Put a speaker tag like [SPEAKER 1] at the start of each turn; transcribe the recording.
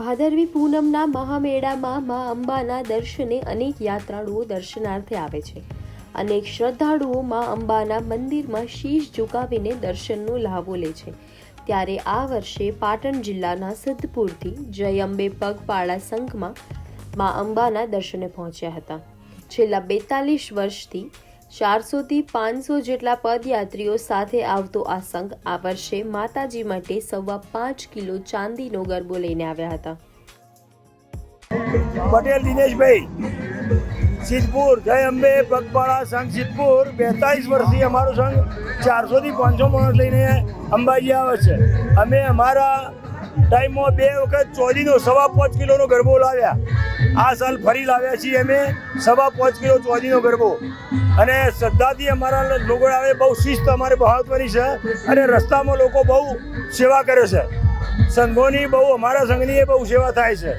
[SPEAKER 1] ભાદરવી પૂનમના મહામેળામાં મા અંબાના દર્શને અનેક યાત્રાળુઓ દર્શનાર્થે આવે છે. અનેક શ્રદ્ધાળુઓ મા અંબાના મંદિરમાં શીશ ઝુકાવીને દર્શનનો લહાવો લે છે. ત્યારે આ વર્ષે પાટણ જિલ્લાના સિદ્ધપુરથી જય અંબે પગપાળા સંઘમાં મા અંબાના દર્શને પહોંચ્યા હતા. છેલ્લા બેતાલીસ વર્ષથી ચારસોથી પાંચસો જેટલા પદયાત્રીઓ સાથે આવતો આ સંઘ આ વર્ષે માતાજી માટે સવા પાંચ કિલો ચાંદીનો ગરબો લઈને આવ્યા હતા.
[SPEAKER 2] પટેલ દિનેશભાઈ, સિદ્ધપુર, જય અંબે, પગપાળા સંઘ સિદ્ધપુર, બેતાલીસ વર્ષથી અમારો સંઘ ચારસોથી પાંચસો માણસ લઈને અંબાજી આવે છે. અમે અમારા ટાઈમમાં બે વખત ચોદીનો સવા પાંચ કિલોનો ગરબો લાવ્યા. આ સાલ ફરી લાવ્યા છીએ અમે, સવા પાંચ કિલો ચોદીનો ગરબો. અને શ્રદ્ધાથી અમારા લોકો બહુ શિસ્ત અમારે મહત્વની છે અને રસ્તામાં લોકો બહુ સેવા કરે છે. સંઘોની બહુ, અમારા સંઘની એ બહુ સેવા થાય છે.